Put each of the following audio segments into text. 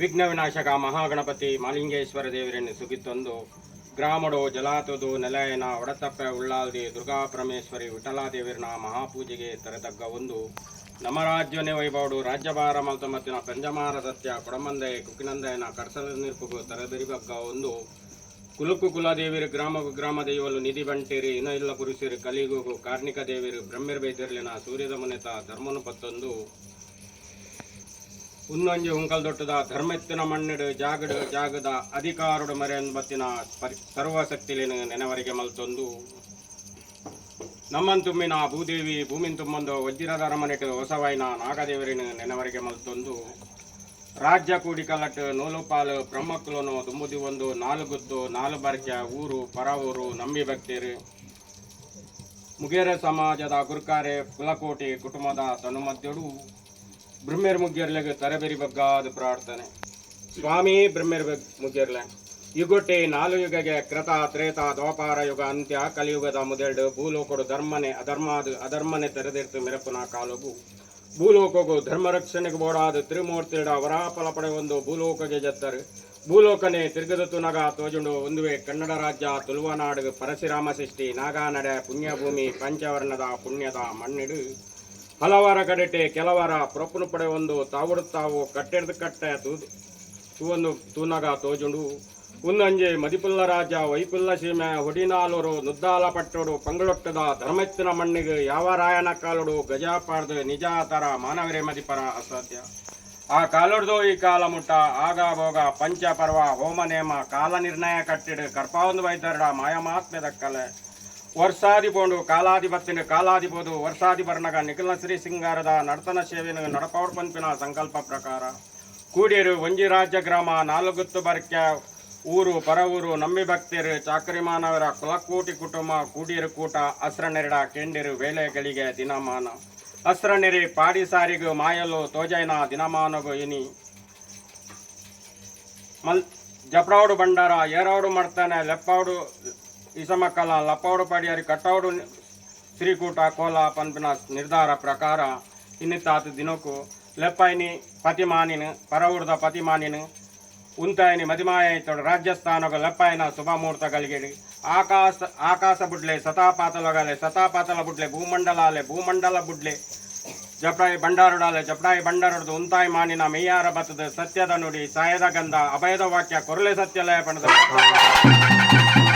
ವಿಘ್ನ ವಿನಾಶಕ ಮಹಾಗಣಪತಿ ಮಾಲಿಂಗೇಶ್ವರ ದೇವರನ್ನು ಸುಗಿತ್ತೊಂದು ಗ್ರಾಮಡೋ ಜಲಾತುದು ನೆಲಯನ ಒಡತಪ್ಪೆ ಉಳ್ಳಾಲ್ದಿ ದುರ್ಗಾ ಪರಮೇಶ್ವರಿ ವಿಠಲಾದೇವಿರನ ಮಹಾಪೂಜೆಗೆ ತೆರೆದಗ್ಗ ಒಂದು ನಮರಾಜ್ಯನೇ ವೈಭವಡು ರಾಜ್ಯಭಾರ ಮಲ್ತಮತ್ತಿನ ಪಂಜಮಾರ ಸತ್ಯ ಕೊಡಮಂದೆ ಕುಕಿನಂದಯನ ಕಡಸಲ ನಿರ್ಪುಗು ತೆರೆದಿರಿಗಗ್ಗ ಒಂದು. ಕುಲುಕು ಕುಲದೇವಿರು ಗ್ರಾಮ ಗ್ರಾಮ ದೈವಲು ನಿಧಿ ಬಂಟಿರಿ, ಇನ ಇಲ್ಲ ಪುರುಷರು ಕಲಿಗುಗು ಕಾರ್ಣಿಕ ದೇವಿರು ಬ್ರಹ್ಮರ್ ಬೈತಿರ್ಲಿನ ಸೂರ್ಯದ ಮುನೆತ ಧರ್ಮನು ಪತ್ತೊಂದು. ಉನ್ನೊಂಜಿ ಉಂಕಲ್ ದೊಟ್ಟದ ಧರ್ಮೆತ್ತಿನ ಮಣ್ಣಿಡು ಜಾಗಡು ಜಾಗದ ಅಧಿಕಾರುಡು ಮರೆ ಬತ್ತಿನ ಪರಿ ಸರ್ವಶಕ್ತಿಲಿನ ನೆನವರಿಗೆ ಮಲ್ತೊಂದು. ತುಂಬಿನ ಭೂದೇವಿ ಭೂಮಿನ್ ತುಂಬೊಂದು ವಜ್ರದ ಹೊಸವೈನ ನಾಗದೇವರಿನ ನೆನವರಿಗೆ ಮಲ್ತೊಂದು. ರಾಜ್ಯ ಕೂಡಿ ಕಲಟ್ ನೂಲುಪಾಲು ಬ್ರಹ್ಮಕ್ಕಲೋನು ದುಂಬುದಿ ಒಂದು ನಾಲ್ಗುದ್ದು ನಾಲ್ ಬರ್ಕ್ಯ ಊರು ಪರ ಊರು ನಂಬಿ ಭಕ್ತಿರು. ಮುಗೇರ ಸಮಾಜದ ಗುರುಕಾರೆ ಕುಲಕೋಟಿ ಕುಟುಂಬದ ತನುಮದ್ಯಡು ಬ್ರಹ್ಮೇರ್ ಮುಗ್ಗಿರ್ಲೆಗೆ ತರಬೇರಿ ಬಗ್ಗಾದ ಪ್ರಾರ್ಥನೆ. ಸ್ವಾಮಿ ಬ್ರಹ್ಮೇರ್ ಮುಗ್ಗಿರ್ಲೆ ಯುಗೊಟ್ಟೆ ನಾಲು ಯುಗಗೆ ಕೃತ ತ್ರೇತ ದ್ವಾಪಾರ ಯುಗ ಅಂತ್ಯ ಕಲಿಯುಗದ ಮುದೆರಡು ಭೂಲೋಕಡು ಧರ್ಮನೆ ಅಧರ್ಮಾದ ಅಧರ್ಮನೆ ತೆರೆದಿರ್ತು ಮೆರಪುನ ಕಾಲುಗು. ಭೂಲೋಕಗು ಧರ್ಮ ರಕ್ಷಣೆಗೆ ಬೋಡಾದ ತ್ರಿಮೂರ್ತಿಡ ವರಾಫಲ ಪಡೆ ಒಂದು ಭೂಲೋಕಗೆ ಜತ್ತರು. ಭೂಲೋಕನೆ ತಿರುಗದ ತುನಗ ತೋಜುಂಡು ಒಂದುವೆ ಕನ್ನಡ ರಾಜ್ಯ ತುಳುವನಾಡು ಪರಶುರಾಮ ಸೃಷ್ಟಿ ನಾಗಾನಡೆ ಪುಣ್ಯಭೂಮಿ, ಪಂಚವರ್ಣದ ಪುಣ್ಯದ ಮಣ್ಣಿಡು. ಹಲವರ ಕಡೆಟೆ ಕೆಲವರ ಪ್ರೊಪ್ಪನು ಪಡೆ ಒಂದು ತಾವುಡು ತಾವು ಕಟ್ಟೆಡ್ದು ಕಟ್ಟೆ ತೂದು ತೂವೊಂದು ತೂನಗ ತೋಜುಂಡು. ಉನ್ನಂಜೆ ಮದಿಪುಲ್ಲ ರಾಜ ವೈಪುಲ್ಲ ಸೀಮೆ ಹೊಡಿನಾಲೂರು ನುದ್ದಾಲ ಪಟ್ಟೋಡು ಪಂಗಳೊಟ್ಟದ ಧರ್ಮೆತ್ತಿನ ಮಣ್ಣಿಗೆ ಯಾವ ರಾಯನ ಕಾಲುಡು ಗಜಾಪಾಡ್ದು ನಿಜ ತರ ಮಾನವರೇ ಮದಿಪರ ಅಸಾಧ್ಯ. ಆ ಕಾಲುಡ್ದು ಈ ಕಾಲ ಮುಟ್ಟ, ಆಗ ಭೋಗ ಪಂಚಪರ್ವ ಹೋಮ ನೇಮ ಕಾಲ ನಿರ್ಣಯ ಕಟ್ಟಿಡು ಕರ್ಪಾವೊಂದು ವೈದ್ಯರ ಮಾಯಮಾತ್ಮೆ ದಕ್ಕಲೆ ವರ್ಷಾದಿ ಬೋಂಡು ಕಾಲಾದಿ ಬತ್ತಿನ ಕಾಲಾದಿ ಬೋದು ವರ್ಷಾದಿ ಬರ್ನಗ ನಿಖಿಲ ಶ್ರೀ ಸಿಂಗಾರದ ನರ್ತನ ಸೇವೆನ ನಡಪೌಡ್ ಪಂಪಿನ ಸಂಕಲ್ಪ ಪ್ರಕಾರ. ಕೂಡಿರು, ಒಂಜಿ ರಾಜ್ಯ ಗ್ರಾಮ, ನಾಲ್ಗುತ್ತು ಬರ್ಕ್ಯ, ಊರು ಪರ ಊರು ನಂಬಿ ಭಕ್ತಿರು ಚಾಕರಿ ಮಾನವರ ಕುಲಕೋಟಿ ಕುಟುಂಬ, ಕೂಡಿರು ಕೂಟ ಅಸ್ರ ನೆರಡ ಕೆಂಡಿರು ವೇಳೆಗಳಿಗೆ ದಿನಮಾನ. ಅಸ್ರ ನೆರೆ ಪಾಡಿ ಸಾರಿಗು ಮಾಯಲು ತೋಜೈನ ದಿನಮಾನಗು ಇನಿ. ಮಲ್ ಜಪ್ರಾವುಡು ಬಂಡಾರ ಏರವಡು ಮಾಡ್ತಾನೆ ಲೆಪ್ಪೌಡು ಇಸಮಕ್ಕಲ ಲಪ್ಪೌಡು ಪಡಿಯರಿ ಕಟ್ಟೌಡು ಶ್ರೀಕೂಟ ಕೋಲ ಪಂಪಿನ ನಿರ್ಧಾರ ಪ್ರಕಾರ ಇನ್ನಿತ್ತಾತು ದಿನಕ್ಕೂ ಲೆಪ್ಪೈನಿ ಪತಿಮಾನಿನ ಪರವುರ್ದ ಪತಿಮಾನಿನ ಉಂತಾಯಿನಿ ಮದಿಮಾಯಿತೋಡು ರಾಜ್ಯಸ್ಥಾನಗ ಲೆಪ್ಪಾಯಿನ ಶುಭಮುಹೂರ್ತಗಳಿಗೆ ಆಕಾಶ ಆಕಾಶ ಬುಡ್ಲೆ ಸತಾಪಾತಲಗಲೆ ಸತಾಪಾತಲ ಬುಡ್ಲೆ ಭೂಮಂಡಲಾಲೆ ಭೂಮಂಡಲ ಬುಡ್ಲೆ ಜಪ್ರಾಯಿ ಬಂಡಾರುಡಾಲೆ ಜಪ್ರಾಯಿ ಬಂಡಾರುಡ್ದು ಉಂತಾಯಿ ಮಾನಿನ ಮೇಯಾರ ಬತ್ತದ ಸತ್ಯದ ನುಡಿ ಸಾಯದ ಗಂಧ ಅಭಯದ ವಾಕ್ಯ ಕೊರಲೆ ಸತ್ಯಲಯ ಪಣದ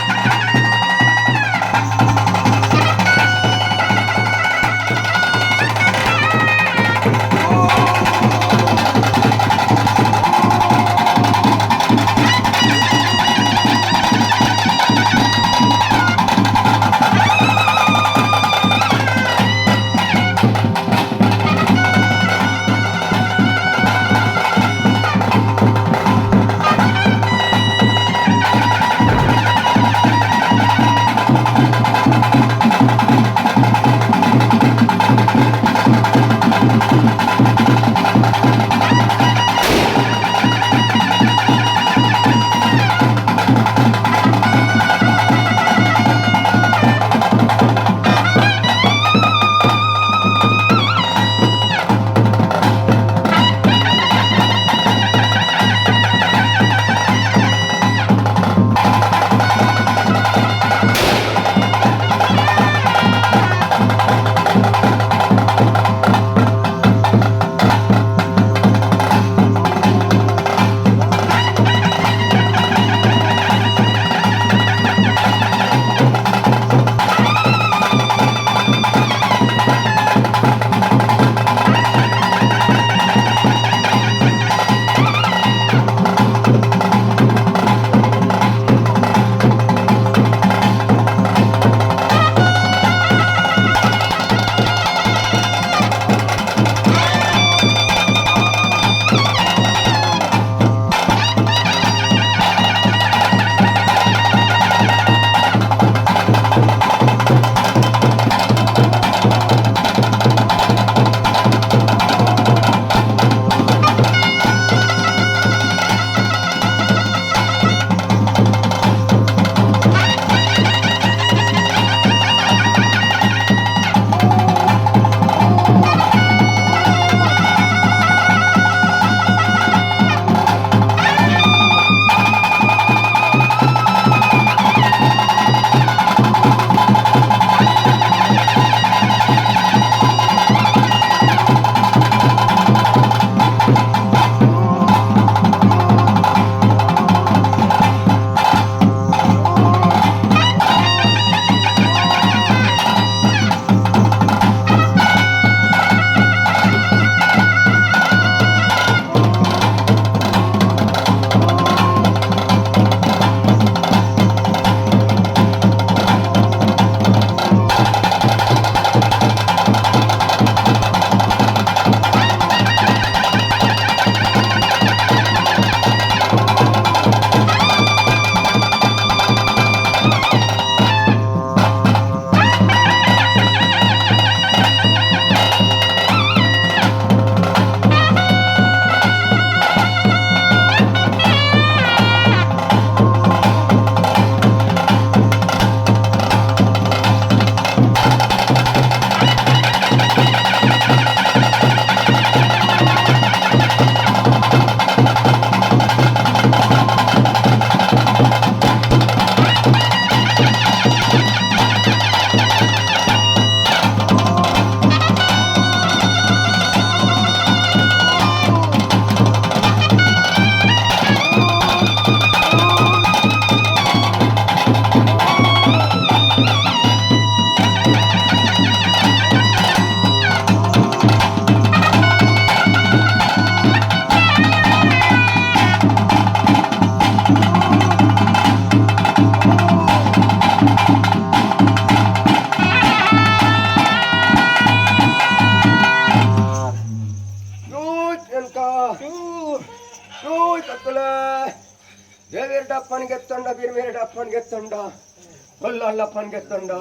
ಬೀರ್ಮೇರಡಪ್ಪನಿಗೆ ಎತ್ತಂಡ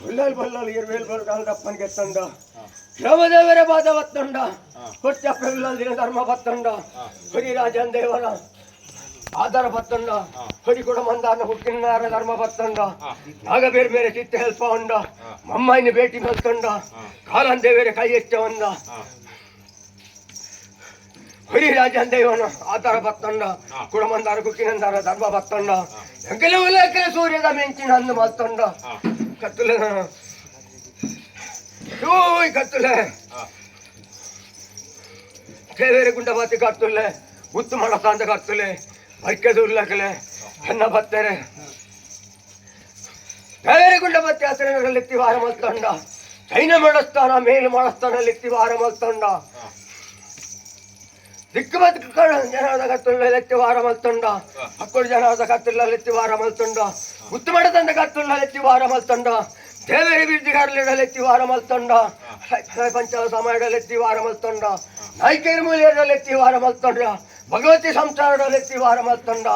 ಬಲ್ಲಲ್ಲಪ್ಪನಿಗೆ ಬಲ್ಲಲ್ಲಿ ಬಲ್ಲಲ್ ಬಲ್ಲಲ್ ಇರ್ವೇಲ್ ಬಲ್ಲಪ್ಪನಿಗೆ ಎತ್ತಂಡ ಶ್ರಮದೇವರ ಬಾಧ ಬತ್ತಂಡ ಕೊಟ್ಟ ಪ್ರವಿಲ್ಲ ಧರ್ಮ ಬತ್ತಂಡ ಹರಿರಾಜನ್ ದೇವನ ಆಧಾರ ಬತ್ತಂಡ ಹರಿ ಕೂಡ ಮಂದಾರ ಹುಟ್ಟಿನಾರ ಧರ್ಮ ಬತ್ತಂಡ ಆಗ ಬೇರೆ ಬೇರೆ ಚಿತ್ತ ಹೆಲ್ಪ ಉಂಡ ಮಮ್ಮಯ್ಯನ ಭೇಟಿ ಮಲ್ತಂಡ ಕಾಲನ್ ದೇವರ ಕೈ ಎಚ್ಚ ಒಂದ ಹರಿರಾಜನ್ ದೇವನ ಆತರ ಬತ್ತಂಡ ಕುಡಮಂದಾರ ಕುಕ್ಕಿನಂದಾರ ಧರ್ಮ ಬತ್ತಂಡ ಎಂಕಲೆ ಉಲ್ಲೇಖ ಸೂರ್ಯದ ಮೆಂಚಿನ ಹಣ್ಣು ಬತ್ತಂಡ ಕತ್ತಲೆ. ಯೋಯ್ ಕತ್ತಲೆ. ಕೇವೇರಿ ಗುಂಡ ಬಾತಿ ಕತ್ತಲೆ ಉತ್ತು ಮಾಡತ ಅಂತ ಕತ್ತಲೆ ಬೈಕದ ಉಲ್ಲೇಖಲೆ ಅನ್ನ ಬತ್ತರೆ. ಕೇವೇರಿ ಗುಂಡ ಬಾತಿ ಆಚರಣೆಗಳಲ್ಲಿ ವಾರ ಮಲ್ತಂಡ ಚೈನ ಮಾಡಸ್ತಾನ ಮೇಲು ಮಾಡಸ್ತಾನಲ್ಲಿತ್ತಿ ವಾರ ಮಲ್ತಂಡ ದಿಕ್ಕು ಬದುಕು ಜನದ ಕತ್ತಲೆತ್ತಿ ವಾರ ಮಲ್ತಂಡ ಹಕ್ಕಳು ಜನದ ಕತ್ತಲೆತ್ತಿ ವಾರ ಮಲ್ತಂಡ ಗುತ್ತು ಮಾಡತಂದ ಕತ್ತಲೆತ್ತಿ ವಾರ ಮಲ್ತಂಡ ದೇವೇರಿ ಬೀದಿಗಾರಲಿಡಲೆತ್ತಿ ವಾರ ಮಲ್ತಂಡ ಪಂಚಾಲ ಸಮಯದಲ್ಲೆತ್ತಿ ವಾರ ಮಲ್ತಂಡ ನಾಯ್ಕೇರಿ ಮೂಲೆಯರಲೆತ್ತಿ ವಾರ ಮಲ್ತಂಡ ಭಗವತಿ ಸಂಸಾರದಲ್ಲೆತ್ತಿ ವಾರ ಮಲ್ತಂಡ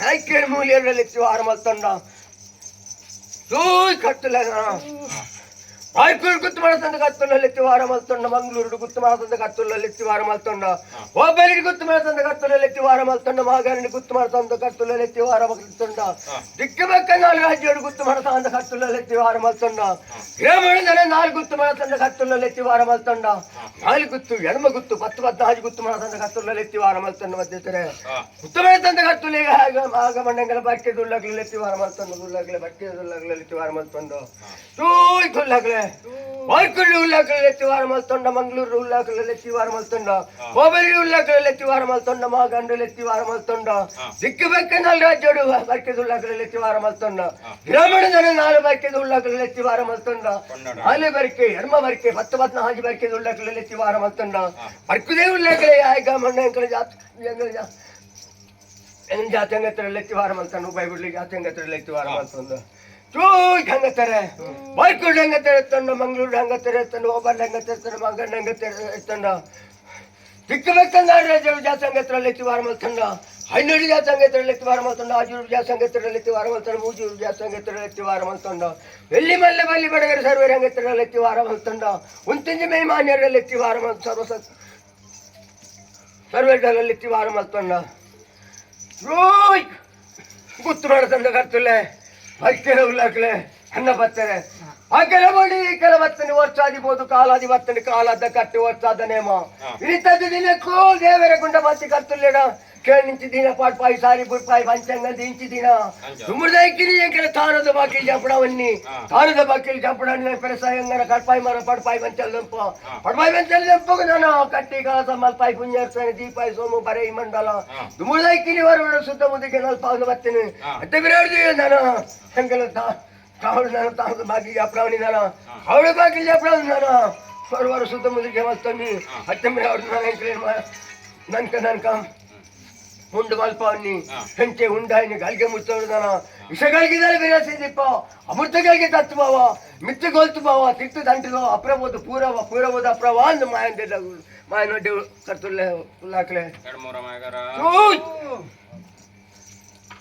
ನಾಯ್ಕೇರಿ ಮೂಲೆಯರಲೆತ್ತಿ ವಾರ ಮಲ್ತಂಡ ಸೂಯ್ ಕತ್ತಲೆ ರಾಯಪುರ ಗುತ್ತು ಮಾಡತಂದ ಕತ್ತಲಲ್ಲಿ ವಾರ ಮಲ್ತೊಂಡ ಮಂಗಳೂರು ಗುತ್ತು ಮಾಡತಂದ ಕತ್ತಲಲ್ಲಿ ವಾರ ಮಲ್ತೊಂಡ ಒಬ್ಬರಿಗೆ ಗುತ್ತು ಮಾಡತಂದ ಕತ್ತಲಲ್ಲಿ ವಾರ ಮಲ್ತೊಂಡ ಮಾಗಾರಿನಿ ಗುತ್ತು ಮಾಡತಂದ ಕತ್ತಲಲ್ಲಿ ವಾರ ಮಲ್ತೊಂಡ ದಿಕ್ಕಬಕ್ಕ ನಾಲ್ಕು ರಾಜ್ಯಗಳು ಗುತ್ತು ಮಾಡತಂದ ಕತ್ತಲಲ್ಲಿ ವಾರ ಮಲ್ತೊಂಡ ಗ್ರಾಮೀಣ ನಾಲ್ಕು ಗುತ್ತು ಮಾಡತಂದ ಕತ್ತಲಲ್ಲಿ ವಾರ ಮಲ್ತೊಂಡ ನಾಲ್ಕು ಗುತ್ತು ಎಡಮ ಗುತ್ತು, ಪತ್ತು ಪದ್ನಾಲ್ಕು ಗುತ್ತು ಮಾಡತಂದ ಕತ್ತಲಲ್ಲಿ ವಾರ ಮಲ್ತೊಂಡ ಮಧ್ಯತರೆ ಗುತ್ತು ಮಾಡತಂದ ಕತ್ತಲಿಗೆ ಆಗ ಆಗ ಮಂಡಂಗಲ ಬಟ್ಟೆ ದುಳ್ಳಾಗ್ಲಿ ವಾರ ಮಲ್ತೊಂಡ ದುಳ್ಳಾಗ್ಲಿ ಬಟ್ಟೆ ದುಳ್ಳಾಗ್ಲಿ ವಾರ ಮಲ್ತೊಂಡು ತೂಯ್ ದುಳ್ಳಾಗ್ಲೆ ವಾಯ್ಕುಳ್ಳಿ ಉಲ್ಲಾಕಲ್ಲಿ ಎತ್ತಿ ವಾರ ಮಲ್ತೊಂಡ ಮಂಗಳೂರು ಉಲ್ಲಾಕಲ್ಲಿ ಎತ್ತಿ ವಾರ ಮಲ್ತೊಂಡ ಹೋಬಳಿ ಉಲ್ಲಾಕಲ್ಲಿ ಎತ್ತಿ ವಾರ ಮಲ್ತೊಂಡ ಮಾಗಂಡಲ್ಲಿ ಎತ್ತಿ ವಾರ ಮಲ್ತೊಂಡ ದಿಕ್ಕು ಬೆಕ್ಕನಲ್ಲಿ ರಾಜ್ಯೋಡು ಬೈಕೆದ ಉಲ್ಲಾಕಲ್ಲಿ ಎತ್ತಿ ವಾರ ಮಲ್ತೊಂಡ ಗ್ರಾಮೀಣ ಜನ ನಾಲು ಬೈಕೆದ ಉಲ್ಲಾಕಲ್ಲಿ ಎತ್ತಿ ವಾರ ಮಲ್ತೊಂಡ ನಾಲೆ ಬರಿಕೆ ಎರ್ಮ ಬರಿಕೆ ಪತ್ತು ಪತ್ನ ಹಾಜಿ ಬೈಕೆದ ಉಲ್ಲಾಕಲ್ಲಿ ಎತ್ತಿ ವಾರ ಮಲ್ತೊಂಡ ಬರ್ಕುದೇ ಉಲ್ಲಾಕಲೆ ಆಯ್ಗ ಮಣ್ಣ ಎಂಕಲ ಜಾತ್ ಎಂಕಲ ಜಾತ್ ಎಂಗ್ ಜಾತಿ ಹಂಗತ್ತರ ಎತ್ತಿ ವಾರ ಮಲ್ತೊಂಡ ಉಪಾಯ ಬಿಡ್ಲಿ ಜಾತಿ ಹಂಗತ್ತರ ಎತ್ತಿ ವಾರ ಮಲ್ತೊಂಡ ಚೂಯ್ ಹಂಗತ್ತಾರೆ ಮೈಕೂರ್ ಹಂಗತ್ತಾರೆ ಎತ್ತಂಡ ಮಂಗ್ಳೂರ್ ಹಂಗತ್ತಾರೆ ಎತ್ತಂಡ ಹೋಬಲ್ ಹಂಗತ್ತಾರೆ ಎತ್ತಂಡ ಮಂಗಣ್ಣ ಹಂಗತ್ತಾರೆ ಎತ್ತಂಡ ಸಿಕ್ಕಬೇಕಂದ್ರೆ ಬೆಕ್ಕಂದ ಜಾತಿ ಹಂಗತ್ರಲ್ಲಿ ಎತ್ತಿ ವಾರ ಮಲ್ತಂಡ ಹನ್ನೆರಡು ಜಾತಿ ಹಂಗತ್ರಲ್ಲಿ ಎತ್ತಿ ವಾರ ಮಲ್ತಂಡ ಆಜೂರು ಜಾತಿ ಹಂಗತ್ರಲ್ಲಿ ಎತ್ತಿ ವಾರ ಮಲ್ತಂಡ ಮೂಜೂರು ಜಾತಿ ಹಂಗತ್ರಲ್ಲಿ ಎತ್ತಿ ವಾರ ಮಲ್ತಂಡ ಎಲ್ಲಿ ಮಲ್ಲೆ ಬಲ್ಲಿ ಬಡಗರ ಸರ್ವೇರ್ ಹಂಗತ್ರಲ್ಲಿ ಎತ್ತಿ ವಾರ ಮಲ್ತಂಡ ಉಂತಿಂಜ ಮೇ ಮಾನ್ಯರಲ್ಲಿ ಎತ್ತಿ ವಾರ ಮಲ್ ಸರ್ವ ಸರ್ವೇಗಳಲ್ಲಿ ಎತ್ತಿ ವಾರ ಮಲ್ತಂಡ ರೋಯ್ ಗುತ್ತು ಮಾಡತಂದ ಕರ್ತಲೆ. ಐಕ್ಯರ ಉಲ್ಲಾಕ್ಲೆ ಅನ್ನ ಬರ್ತಾರೆ ಆ ಕೆಲ ಮಾಡಿ ಕೆಲ ಕೆಲ ವರ್ಷ ವರ್ಷಾದಿಬೋದು ಕಾಲಾದಿ ಬತ್ತನೆ ಕಾಲದ ಕಟ್ಟಿ ವರ್ಷಾದ ನೇಮ. ಇಳಿತದ್ದು ದಿನಕ್ಕೂ ದೇವರ ಗುಂಡ ಬತ್ತಿ ಕತ್ತುಲ್ಲೇಡ ಕೇಳಿ ನಿಂತಿ ದಿನ ಪಾಟ್ ಪಾಯಿ ಸಾರಿ ಬುಡ್ ಪಾಯಿ ಪಂಚಂಗ ದಿಂಚಿ ದಿನ ಸುಮ್ಮದ ಕಿರಿ ಎಂಕಲ ತಾರದ ಬಾಕಿ ಜಂಪಡವನ್ನಿ ತಾರದ ಬಾಕಿ ಜಂಪಡ ಪೆರಸಾಯಂಗನ ಕಟ್ಪಾಯಿ ಮರ ಪಡ್ಪಾಯಿ ಪಂಚಲ್ ದಂಪ ಪಡ್ಪಾಯಿ ಪಂಚಲ್ ದಂಪಗ ನಾನು ಕಟ್ಟಿ ಕಾಸ ಮಲ್ಪಾಯಿ ಪುಣ್ಯರ್ಸನೆ ದೀಪಾಯಿ ಸೋಮು ಬರೇ ಈ ಮಂಡಲ ದುಮುಳದ ಕಿರಿ ವರವಡ ಸುತ್ತ ಮುದಿಗೆ ನಲ್ಪಾಗ ಬತ್ತೇನೆ ಅತ್ತೆ ಬಿರಾಡ್ದಿ ನಾನು ಹೆಂಗಲ ತಾವಳು ನಾನು ತಾವದ ಬಾಕಿ ಜಾಪ್ರಾವಣಿ ನಾನು ಅವಳ ಬಾಕಿ ಜಾಪ್ರಾವಣಿ ನಾನು ವರವರ ಸುತ್ತ ಮುದಿಗೆ ಮತ್ತೊಮ್ಮೆ ಅತ್ತೆ ಬಿರಾಡ್ದು ನಾನು ಹೆಂಕಲೇನು ನನ್ಕ ನನ್ಕ ಮುಂಡು ಮಲ್ಪವನ್ನಿ ಹೆಂಚೆ ಉಂಡಾಯಿನಿ ಗಲ್ಗೆ ಮುಚ್ಚೋದಾನ ವಿಷಗಾಲ್ಗಿದ್ದಾರೆ ಅಮೃತ ಅಮೃತಗಳಿಗೆ ತತ್ತು ಬಾವ ಮಿತ್ತು ಗೋಲ್ತು ಬಾವ ತಿರ್ತು ದಂಟಿದ. ಅಪ್ರಬೋದು ಪೂರವ ಪೂರವದ ಅಪ್ರವ ಅಂದು ಮಾಯಂದಿಲ್ಲ ಮಾಯ ನೋಡಿ ಕರ್ತುಲ್ಲೆ ಉಲ್ಲಾಕ್ಲೆ!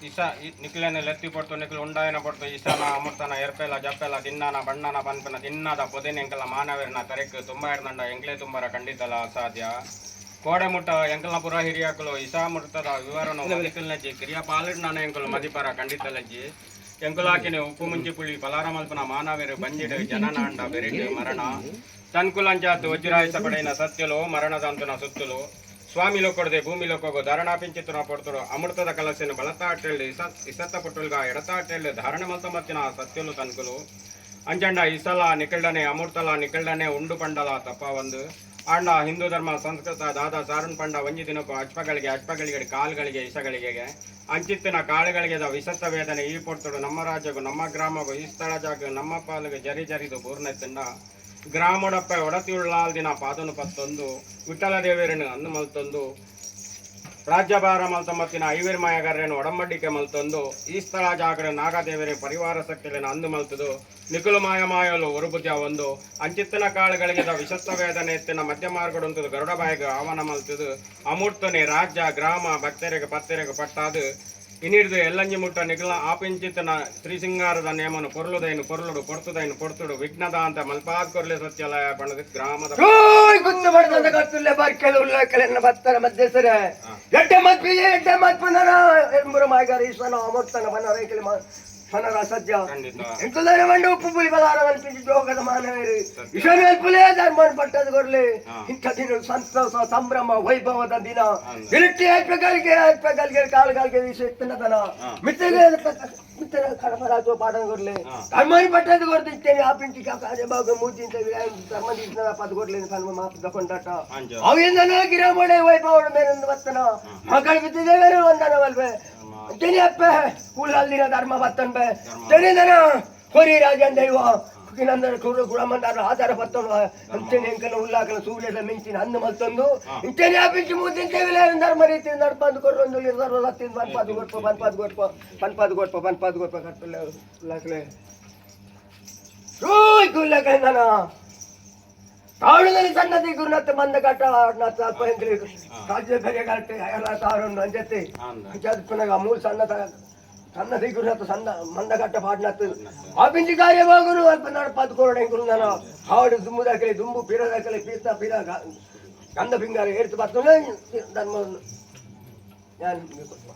ಇಸ ನಿಕ್ಲೆನ ಲೆತ್ತಿ ಪಡ್ತು ನಿಕ್ಲು ಉಂಡಾಯನ ಪಡ್ತು. ಇಸಾನ ಅಮೃತನ ಎರ್ಪೆಲ ಜಪ್ಪೆಲ ದಿನ್ನನ ಬಣ್ಣನ ಪನ್ಪನ ದಿನ್ನದ ಪೊದೆನೆ ಎಂಕಲ ಮಾನವೇರ್ನ ತರೆಕ್ ತುಂಬ ಇರ್ದಂಡ ಎಂಕ್ಲೆ ತುಂಬರ ಖಂಡಿತಲ ಅಸಾಧ್ಯ. ಕೋಡೆಮುಟ್ಟ ಎಂಕಲ್ನಪುರ ಹಿರಿಯಾಕಲು ಇಸಾಮೃತದ ವಿವರಣ ಮದಿಕಲ್ನಜ್ಜಿ ಕಿರಿಯ ಪಾಲಿಡ್ ನಾನೆಂಕಲು ಮದಿಪರ ಖಂಡಿತಲಜ್ಜಿ ಎಂಕುಲಾಕಿನ ಉಪ್ಪು ಮುಂಚಿ ಪುಳಿ ಪಲಾರಮಲ್ಪನ ಮಾನವೇರು ಬಂಜಿಡು ಜನನಾಂಡ ಬೆರಿಟು ಮರಣ ತನ್ಕುಲಂಜಾತು ವಜ್ರಾಯುತ ಪಡೆಯಿನ ಸತ್ಯಲು ಮರಣದಂತುನ ಸುತ್ತಲು స్వామిలో కొడదే భూమిలో కొగు ధరణాపించుతున్న పొడుతుడు అమృతద కలసిన బలతాటెళ్ళు ఇస ఇసత్త పుట్టులుగా ఎడతాటెళ్ళు ధారణమంత మధ్యన సత్యులు తనుకులు అంజండ ఇసలా నికళ్ళనే అమృతలా నికళ్ళనే ఉండు పండలా తప్ప వందు ಅಂಡ ಹಿಂದೂ ಧರ್ಮ, ಸಂಸ್ಕೃತ, ದಾದ, ಸಾರುಣ್ ಪಂಡ, ಒಂಜಿ ದಿನಕ್ಕೂ ಅಚ್ಪಗಳಿಗೆ ಅಚ್ಪಗಳಿಗೆ ಕಾಲ್ಗಳಿಗೆ ಇಸಗಳಿಗೆ ಅಂಚಿತ್ತಿನ ಕಾಳುಗಳಿಗೆ ವಿಶಸ್ತ ವೇದನೆ, ಈ ಪೊರ್ತುಡು ನಮ್ಮ ರಾಜ್ಯಗೂ ನಮ್ಮ ಗ್ರಾಮಗೂ ಈ ಸ್ಥಳ ಜಾಗ ನಮ್ಮ ಪಾಲಿಗೆ ಜರಿ ಜರಿದು ಪೂರ್ಣೆತ್ತಿಂಡ ಗ್ರಾಮಡಪ್ಪ ಒಡತಿ ಉಳ್ಳಾಲ್ ದಿನ ಪಾದನು ಪತ್ತೊಂದು ವಿಠಲ ದೇವರನ್ನು ಅನ್ನು ಮಲ್ತೊಂದು. ರಾಜ್ಯಭಾರ ಮಲ್ತಮ್ಮತ್ತಿನ ಐವೇರ್ ಮಾಯಗಾರರೇನು ಒಡಂಬಡಿಕೆ ಮಲ್ತೊಂದು ಈ ಸ್ಥಳ ಜಾಗರ ನಾಗದೇವರೇ ಪರಿವಾರ ಶಕ್ತಿಯನ್ನು ಅಂದು ಮಲ್ತದು. ನಿಖುಲು ಮಾಯ ಮಾಯಲು ಒರುಬುಜ ಒಂದು. ಅಂಚಿತ್ತಿನ ಕಾಳುಗಳಿಗೆ ವಿಶಸ್ತ ವೇದನೆ ಎತ್ತಿನ ಮಧ್ಯ ಮಾರ್ಗಡುಂತದು ಗರುಡ ಬಾಯಿಗೆ ಆವನ ಮಲ್ತದು. ಅಮೂರ್ತನೆ ರಾಜ್ಯ, ಗ್ರಾಮ ಭಕ್ತರಿಗೆ ಪತ್ತೆರೆಗೆ ಪಟ್ಟಾದು. ಇನಿಡ್ದು ಎಲ್ಲಂಜಿ ಮುಟ್ಟ ನಿಗಲ ಆಪಿಂಚಿತನ ತ್ರಿಸಿಂಗಾರದ ನೇಮನು ಕೊರ್ಲುದೈನು ಕೊರ್ಲುಡು ಕೊಡ್ತುದೈನು ಕೊಡ್ತುಡು ವಿಘ್ನದ ಅಂತ ಮಲ್ಪಾದ ಕೊರ್ಲೆ ಸತ್ಯಾಲಯ ಬಣ್ಣದ ಗ್ರಾಮದ ಓಯ್ ಗುತ್ತು ಮಾಡ್ತಂದ ಕತ್ತುಲ್ಲೆ ಬರ್ಕೆಲ ಉಲ್ಲೇಖಲೆನ್ನ ಬತ್ತನ ಮಧ್ಯಸರೆ ಎಡ್ಡೆ ಮತ್ ಪಿಜೆ ಎಡ್ಡೆ ಮತ್ ಪುನರ ಎಂಬುರ ಮಾಯಗಾರ ಈಶ್ವರ ಅಮರ್ತನ ಬನ್ನ ರೈಕಲಿ ಪನರ ಸಜ್ಜ ಖಂಡಿತ ಎಂತದಾರೆ ಮಂಡ ಉಪ್ಪು ಪುಲಿ ಬಲಾರ ಕಲ್ಪಿಸಿ ಜೋಗದ ಮಾನವೇರಿ ಈಶ್ವರ ಅಲ್ಪುಲೇ ಧರ್ಮನ್ ಪಟ್ಟದ ಕೊರ್ಲಿ ಇಂಥ ದಿನ ಸಂತೋಷ ಸಂಭ್ರಮ ವೈಭವದ ದಿನ ಇರುಟ್ಟಿ ಹಾಕ್ಬೇಕಾಲ್ಗೆ ಹಾಕ್ಬೇಕಾಲ್ಗೆ ಕಾಲುಗಾಲ್ಗೆ ವಿಷಯತನ ಮಿತ್ರಗೆ ಮಿತ್ರ ಕಡಪರಾಜು ಪಾಠ ಕೊರ್ಲಿ ಧರ್ಮನಿ ಪಟ್ಟದ ಕೊರ್ದಿತ್ತೇನೆ ಆ ಪಿಂಚಿ ಕಾರ್ಯ ಭಾಗ ಮೂತಿ ಧರ್ಮ ಪದ ಕೊರ್ಲಿ ಕಲ್ಮ ಮಾಪದ ಕೊಂಡಾಟ ಅಂಜ ಅವಿಂದನೂ ಗಿರಮೊಡೆ ವೈಭವದ ಮೇಲೆ ಬತ್ತನ ಮಕ್ಕಳು तेरे पे कुलाल दिरा धर्म बत्तन पे तेरे दना होरी राजन देव కుకినందరూ కుర్ర కురమంటారు ఆధారపడుతున్నా అంతేనే ఇంకా ఉల్లాకల సూర్యుల మించిన అందు మలుతుందో ఇంతే వ్యాపించి ముద్దించే వీళ్ళందరూ మరి తిన్నాడు పది కొట్టు రెండు ఇరవై రోజులు తింది పని పది కొట్టుకో పని పది కొట్టుకో పని పది కొట్టుకో ತಾಳುದಲ್ಲಿ ಸಣ್ಣದಿ ಗುರುನಾಥ ಮಂದ ಕಟ್ಟ ನಾಥ ಅಲ್ಪ ಹೆಂಗ್ಲಿ ರಾಜ್ಯ ಬೇರೆ ಕಟ್ಟೆ ಎಲ್ಲ ತಾರೊಂದು ಅಂಜತ್ತೆ ಅಂದ ಜದ್ಪುನಗ ಮೂಲ ಸಣ್ಣ ಸಣ್ಣದಿ ಗುರುನಾಥ ಸಣ್ಣ ಮಂದ ಕಟ್ಟ ಪಾಡ್ನಾಥ ಆ ಬಿಂಜಿ ಕಾರ್ಯವಾಗುನು ಅಲ್ಪ ನಡಪಾದ ಕೋರಡೆ ಗುರುನಾನ ಹಾಡು ದುಂಬುದಾಕಲೆ ದುಂಬು ಪಿರದಾಕಲೆ ಪೀರ್ತ ಪಿರ ಗಂಧ ಪಿಂಗಾರ ಏರ್ತು ಬರ್ತದೆ ಧರ್ಮವನ್ನು ನಾನು ನಿಮಗೆ ಕೊಡುವ.